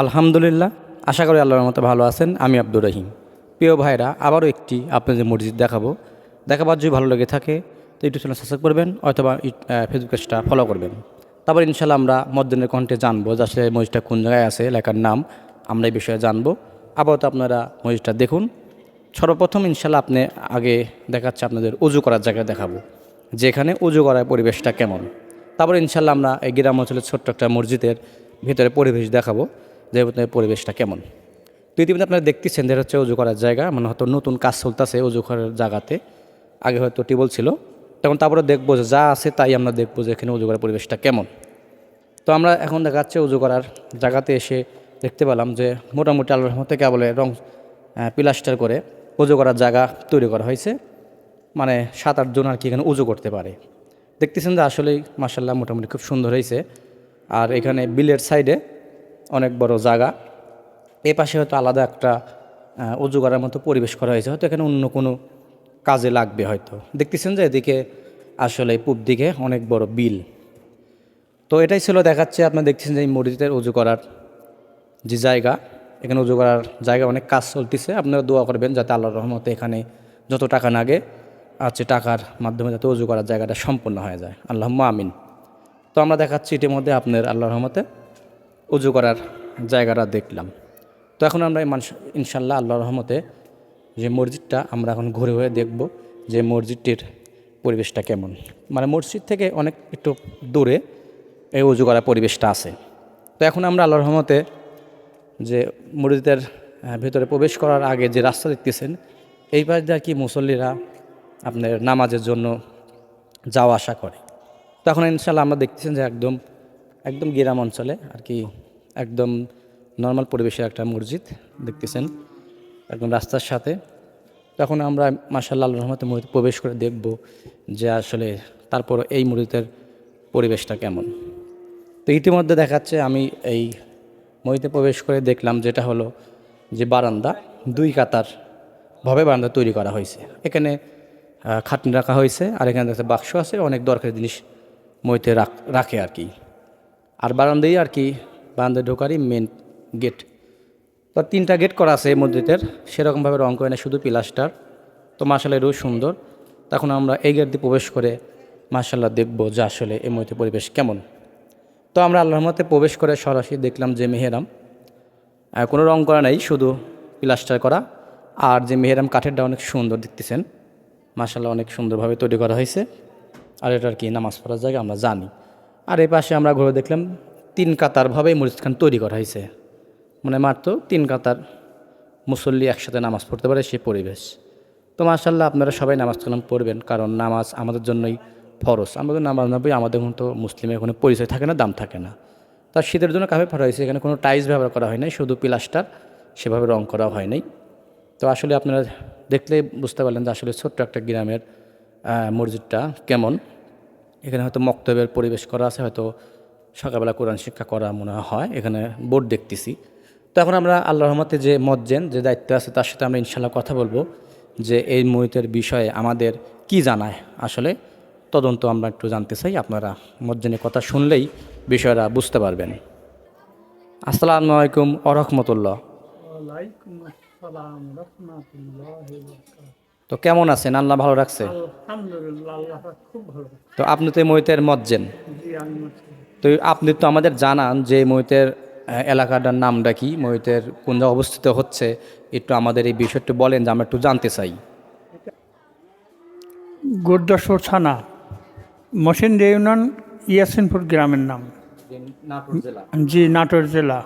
আলহামদুলিল্লাহ, আশা করি আল্লাহর মতো ভালো আছেন। আমি আব্দুর রহিম। প্রিয় ভাইরা আবারও একটি আপনাদের মসজিদ দেখাবো। দেখাবার যদি ভালো লেগে থাকে, তো ইউটিউব চ্যানেল সাবস্ক্রাইব করবেন, অথবা ফেসবুক পেজটা ফলো করবেন। তারপর ইনশাল্লাহ আমরা মদ্দিনের কণ্ঠে জানব যে আসলে মসজিদটা কোন জায়গায় আছে এলাকার নাম, আমরা এই বিষয়ে জানব। আপাতত আপনারা মসজিদটা দেখুন। সর্বপ্রথম ইনশাল্লাহ আপনি আগে দেখাচ্ছে আপনাদের উজু করার জায়গা দেখাবো, যেখানে উজু করার পরিবেশটা কেমন। তারপরে ইনশাল্লাহ আমরা এই গ্রাম অঞ্চলের ছোট্ট একটা মসজিদের ভিতরে পরিবেশ দেখাবো। যে পরিবেশটা কেমন? তো ইতিমধ্যে আপনারা দেখতেছেন যেটা হচ্ছে উজু করার জায়গা মানে হয়তো নতুন কাজ চলতেছে উজু করার জায়গাতে। আগে হয়তো টিবল ছিল। তখন তারপরে দেখব যে যা আছে তাই আমরা দেখব যে এখানে উজু করার পরিবেশটা কেমন। তো আমরা এখন দেখা যাচ্ছে উজু করার জায়গাতে এসে দেখতে পেলাম যে মোটামুটি আল্লাহর রহমতে কেবল রং পিলাস্টার করে উজু করার জায়গা তৈরি করা হয়েছে। মানে সাত আটজন আর কি এখানে উজু করতে পারে। দেখতেছেন যে আসলেই মাসাল্লাহ মোটামুটি খুব সুন্দর হয়েছে। আর এখানে বিলের সাইডে অনেক বড় জায়গা। এ পাশে হয়তো আলাদা একটা উজু করার মতো পরিবেশ করা হয়েছে। হয়তো এখানে অন্য কোনো কাজে লাগবে হয়তো। দেখতেছেন যে এদিকে আসলে পূব দিকে অনেক বড় বিল। তো এটাই ছিল দেখাচ্ছে, আপনার দেখতেছেন যে এই মসজিদের উজু করার যে জায়গা, এখানে উজু করার জায়গা অনেক কাজ চলতেছে। আপনারা দোয়া করবেন যাতে আল্লাহর রহমতে এখানে যত টাকা লাগে আছে টাকার মাধ্যমে যাতে উজু করার জায়গাটা সম্পূর্ণ হয়ে যায়। আল্লাহ আমিন। তো আমরা দেখাচ্ছি ইতিমধ্যে আপনার আল্লাহর রহমতে উজু করার জায়গাটা দেখলাম। তো এখন আমরা মানুষ ইনশাল্লাহ আল্লাহর রহমতে যে মসজিদটা আমরা এখন ঘুরে ঘুরে দেখব যে মসজিদটির পরিবেশটা কেমন। মানে মসজিদ থেকে অনেক একটু দূরে এই উজু করার পরিবেশটা আছে। তো এখন আমরা আল্লাহর রহমতে যে মসজিদের ভেতরে প্রবেশ করার আগে যে রাস্তা দেখতেছেন, এই পাশ দিয়ে কি মুসল্লিরা আপনার নামাজের জন্য যাওয়া আসা করে। তো এখন ইনশাল্লাহ আমরা দেখতেছেন যে একদম একদম গ্রাম অঞ্চলে আর কি একদম নর্মাল পরিবেশের একটা মসজিদ দেখতেছেন, একদম রাস্তার সাথে। তখন আমরা মার্শাল্লাহ আল্লাহ রহমতে মসজিদ প্রবেশ করে দেখব যে আসলে তারপর এই মসজিদের পরিবেশটা কেমন। তো ইতিমধ্যে দেখাচ্ছে আমি এই মসজিদে প্রবেশ করে দেখলাম যেটা হলো যে বারান্দা, দুই কাতার ভাবে বারান্দা তৈরি করা হয়েছে। এখানে খাটনি রাখা হয়েছে আর এখানে দেখতে বাক্স আছে, অনেক দরকারি জিনিস মইতে রাখ- রাখে আর কি। আর বারান্দাই আর কি বারান্দায় ঢোকারই মেন গেট তো তিনটা গেট করা আছে এই মসজিদের, সেরকমভাবে রং করে না শুধু পিলাস্টার তো মাসাল্লাহ এরও সুন্দর। তখন আমরা এই গেট দিয়ে প্রবেশ করে মাসাল্লাহ দেখব যে আসলে এই মধ্যে পরিবেশ কেমন। তো আমরা আল্লাহর মতে প্রবেশ করে সরাসরি দেখলাম যে মেহেরাম কোনো রং করা নেই, শুধু প্লাস্টার করা। আর যে মেহেরাম কাঠেরটা অনেক সুন্দর দেখতেছেন। মাসাল্লাহ অনেক সুন্দরভাবে তৈরি করা হয়েছে। আর এটার কি নামাজ পড়ার জায়গা আমরা জানি। আর এই পাশে আমরা ঘুরে দেখলাম তিন কাতারভাবে মসজিদখান তৈরি করা হয়েছে। মানে মাত্র তিন কাতার মুসল্লি একসাথে নামাজ পড়তে পারে সেই পরিবেশ। তো মাসাল্লাহ আপনারা সবাই নামাজ কালাম পড়বেন, কারণ নামাজ আমাদের জন্যই ফরজ। আমাদের নামাজ না পড়ি আমাদের তো মুসলিমের কোনো পরিচয় থাকে না, দাম থাকে না। তার শীতের জন্য কাফে ফেরা হয়েছে, এখানে কোনো টাইলস ব্যবহার করা হয় নাই, শুধু পিলাস্টার সেভাবে রং করা হয় নাই। তো আসলে আপনারা দেখলে বুঝতে পারলেন যে আসলে ছোট্ট একটা গ্রামের মসজিদটা কেমন। এখানে হয়তো মক্তবের পরিবেশ করা আছে, হয়তো সকালবেলা কোরআন শিক্ষা করা মনে হয় এখানে বোর্ড দেখতেছি। তো এখন আমরা আল্লাহ রহমতে যে মজ্জেন যে দায়িত্ব আছে তার সাথে আমরা ইনশাল্লাহ কথা বলব যে এই মহিতের বিষয়ে আমাদের কি জানায়। আসলে তদন্ত আমরা একটু জানতে চাই আপনারা মজ্জেনের কথা শুনলেই বিষয়টা বুঝতে পারবেন। আসসালামু আলাইকুম আরহামতুল্লাহ ওয়ালাইকুম আসসালাম রহমতুল্লাহ তো কেমন আছেন? আল্লাহ ভালো রাখছে? তো আপনি তো মহিতের মজ্জেন। তো আপনি তো আমাদের জানান যে মহিতের এলাকাটার নামটা কি মহিতের কোন জায়গায় অবস্থিত হচ্ছে একটু আমাদের এই বিষয়টা বলেন যে আমরা একটু জানতে চাই। গোদ্দাসর ছানা মসিন্দ ইউনিয়ন ইয়াসিনপুর গ্রামের নাম। নাটোর জেলা। জি নাটোর জেলা।